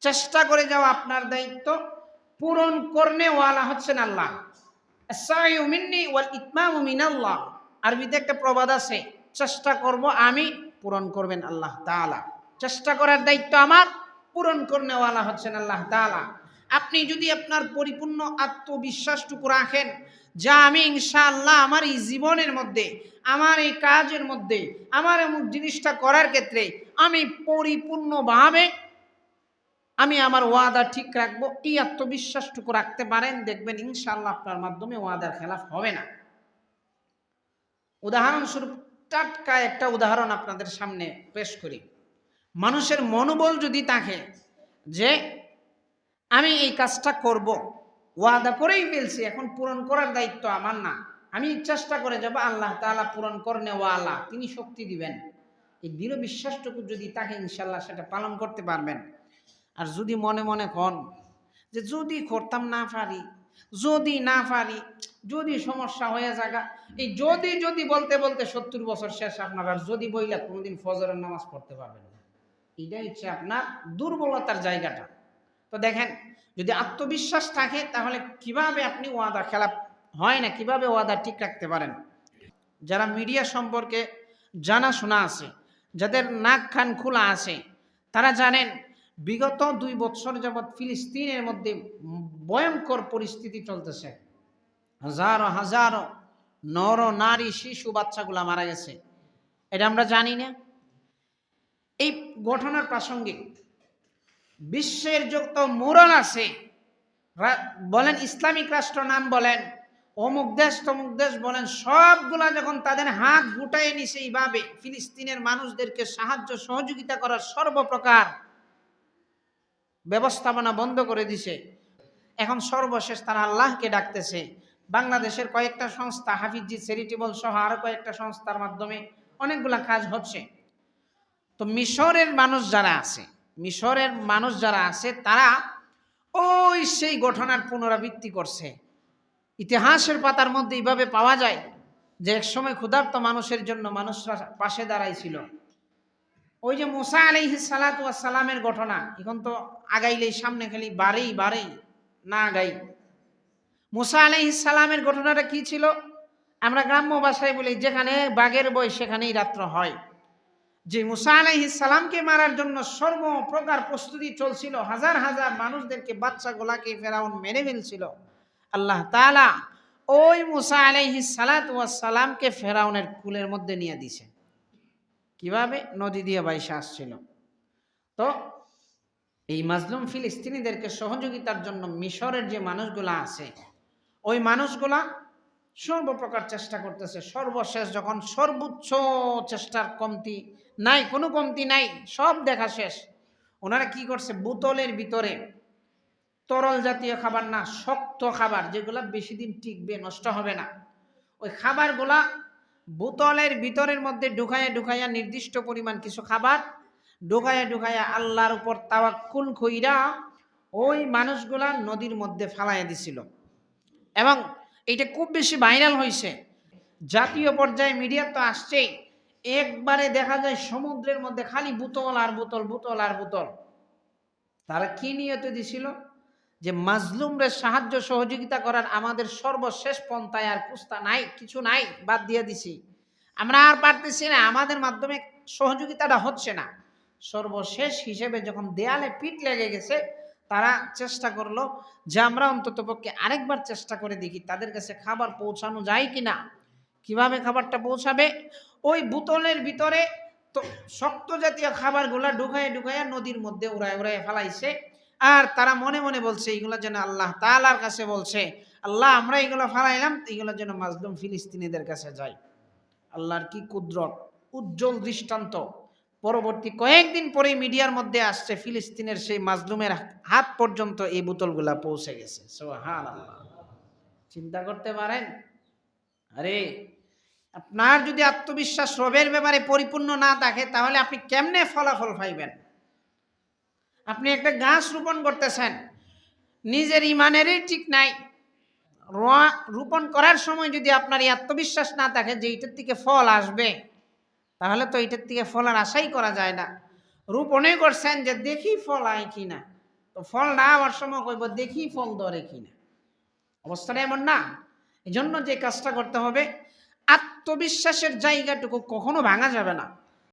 চেষ্টা করে যাওয়া আপনার দায়িত্ব। পূরণ করনে ওয়ালা হচ্ছেন আল্লাহ। মিনাল্লাহ। আরবিতে একটা প্রবাদ আছে, চেষ্টা করব আমি, পূরণ করবেন আল্লাহ তাআলা। চেষ্টা করার দায়িত্ব আমার, পূরণ করনেওয়ালা হচ্ছেন আল্লাহ তাআলা। আপনি যদি আপনার পরিপূর্ণ আত্মবিশ্বাসটুকু রাখেন, যা আমি ইনশাআল্লাহ আমার এই জীবনের মধ্যে, আমার এই কাজের মধ্যে, আমার এমন জিনিসটা করার ক্ষেত্রে, আমি পরিপূর্ণভাবে আমি আমার ওয়াদা ঠিক রাখব, এই আত্মবিশ্বাসটুকু রাখতে পারেন, দেখবেন ইনশাল্লাহ আপনার মাধ্যমে ওয়াদার খেলাফ হবে না। উদাহরণস্বরূপ টাটকা একটা উদাহরণ আপনাদের সামনে পেশ করি। মানুষের মনোবল যদি থাকে যে, আমি এই কাজটা করব, ওয়াদা করেই ফেলছি, এখন পূরণ করার দায়িত্ব আমার না। আমি চেষ্টা করে যাব আল্লাহ তাআলা পূরণ করনে ওয়ালা, তিনি শক্তি দিবেন। এই দৃঢ় বিশ্বাসটুকু যদি তাকে ইনশাল্লাহ সেটা পালন করতে পারবেন। আর যদি মনে মনে কন যে যদি করতাম না পারি, যদি না পারি, যদি সমস্যা হয়ে যাগা এই যদি যদি বলতে বলতে সত্তর বছর শেষ আপনার, আর যদি বইলা কোনোদিন ফজরের নামাজ পড়তে পারবেন না। এটাই হচ্ছে আপনার দুর্বলতার জায়গাটা। তো দেখেন, যদি আত্মবিশ্বাস থাকে, তাহলে কীভাবে আপনি ওয়াদা খেলা হয় না, কীভাবে ওয়াদা ঠিক রাখতে পারেন? যারা মিডিয়া সম্পর্কে জানাশোনা আছে, যাদের নাক খান খোলা আছে, তারা জানেন বিগত দুই বছর যাবৎ ফিলিস্তিনের মধ্যে ভয়ঙ্কর পরিস্থিতি চলতেছে। হাজারো, হাজার নর, নারী, শিশু, বাচ্চাগুলা মারা গেছে। এটা আমরা জানি না। এই ঘটনার প্রাসঙ্গিক বিশ্বের যত মোরাল আছে বলেন ইসলামিক রাষ্ট্র নাম বলেন, অমুক দেশ, তমুক দেশ বলেন, সবগুলা যখন তাদের হাত গুটায় নিছে এইভাবে, ফিলিস্তিনের মানুষদেরকে সাহায্য, সহযোগিতা করার সর্বপ্রকার ব্যবস্থাপনা বন্ধ করে দিছে। এখন সর্বশেষ তারা আল্লাহকে ডাকতেছে। বাংলাদেশের কয়েকটা সংস্থা, হাফিজি, চ্যারিটেবল সহ আরও কয়েকটা সংস্থার মাধ্যমে অনেকগুলা কাজ হচ্ছে। তো মিশরের মানুষ যারা আছে, মিশরের মানুষ যারা আছে, তারা ওই সেই ঘটনার পুনরাবৃত্তি করছে। ইতিহাসের পাতার মধ্যে এইভাবে পাওয়া যায় যে একসময় ক্ষুধার্ত মানুষের জন্য মানুষরা পাশে দাঁড়াইছিল। ওই যে মোসা আলাইহি সালাতু সালামের ঘটনা, এখন তো আগাইলেই, সামনে খালি বাড়েই বাড়েই না আগাই। মোসা আলাইহি সালামের ঘটনাটা কি ছিল? আমরা গ্রাম্য ভাষায় বলি, যেখানে বাঘের বই সেখানেই রাত্র হয়। যে মুসা আলাইহিস সালামকে মারার জন্য সর্বপ্রকার প্রস্তুতি চলছিল, হাজার হাজার মানুষদেরকে বাচ্চা গোলাকে ফেরাউন মেরে ফেলছিল। আল্লাহ তাআলা ওই মুসা আলাইহিস সালাত সালামকে ফেরাউনের কুলের মধ্যে নিয়ে দিছে। কীভাবে নদী দিয়ে বাইসে আসছিল? তো এই মাজলুম ফিলিস্তিনিদেরকে সহযোগিতার জন্য মিশরের যে মানুষগুলা আছে, ওই মানুষগুলা সর্বপ্রকার চেষ্টা করতেছে। সর্বশেষ যখন সর্বোচ্চ চেষ্টার কমতি নাই, কোনো কমতি নাই, সব দেখা শেষ। ওনারা কি করছে? বোতলের ভিতরে তরল জাতীয় খাবার না, শক্ত খাবার, যেগুলা বেশি দিন টিকবে, নষ্ট হবে না। ওই খাবারগুলা বোতলের ভিতরের মধ্যে ঢুকাইয়া ঢুকাইয়া নির্দিষ্ট পরিমাণ কিছু খাবার ঢুকাইয়া ঢুকাইয়া আল্লাহর উপর তাওয়াক্কুল কইরা ওই মানুষগুলা নদীর মধ্যে ফালাইয়া দিছিল। এবং এটা খুব বেশি ভাইরাল হয়েছে জাতীয় পর্যায়ে মিডিয়া তো আসছেই। একবারে দেখা যায় সমুদ্রের মধ্যে খালি বোতল আর বোতল বোতল আর বোতল। তারা কি নিয়ত দিছিল? যে মাজলুমরে সাহায্য সহযোগিতা করার আমাদের সর্বশেষ পন্থায় আর কুস্তা নাই, কিছু নাই, বাদ দিয়ে দিছি। আমরা আর পারতেছি না, আমাদের মাধ্যমে সহযোগিতাটা হচ্ছে না। সর্বশেষ হিসেবে যখন দেয়ালে পিঠ লেগে গেছে, তারা চেষ্টা করল যে আমরা অন্তত পক্ষে আরেকবার চেষ্টা করে দেখি তাদের কাছে খাবার পৌঁছানো যায় কি না কীভাবে খাবারটা পৌঁছাবে? ওই বোতলের ভিতরে তো শক্ত জাতীয় খাবারগুলা ঢুকায় ঢুকাইয়া নদীর মধ্যে উড়ায় উড়ায় ফেলাইছে। আর তারা মনে মনে বলছে এইগুলো যেন আল্লাহ তালার কাছে বলছে। আল্লাহ, আমরা এগুলো ফালাইলাম, এগুলো যেন মাজলুম ফিলিস্তিনিদের কাছে যায়। আল্লাহর কি কুদরত? উজ্জ্বল দৃষ্টান্ত। পরবর্তী কয়েকদিন পরে মিডিয়ার মধ্যে আসছে, ফিলিস্তিনের সেই মাজলুমের হাত পর্যন্ত এই বোতলগুলা পৌঁছে গেছে। সুবহানাল্লাহ। চিন্তা করতে পারেন? আরে, আপনার যদি আত্মবিশ্বাস রবের ব্যাপারে পরিপূর্ণ না থাকে, তাহলে আপনি কেমনে ফলাফল পাইবেন? আপনি একটা গাছ রোপণ করতেছেন, নিজের ইমানেরই ঠিক নাই। রোপণ করার সময় যদি আপনার এই আত্মবিশ্বাস না থাকে যে এইটার থেকে ফল আসবে, তাহলে তো এইটার থেকে ফল আর আশাই করা যায় না। রোপণে করছেন যে দেখি ফল আয় কি না তো ফল না হওয়ার সময় কইব, দেখি ফল ধরে কিনা। অবস্থাটা এমন না। এই জন্য যে কাজটা করতে হবে, আত্মবিশ্বাসের জায়গাটুকু কখনো ভাঙা যাবে না।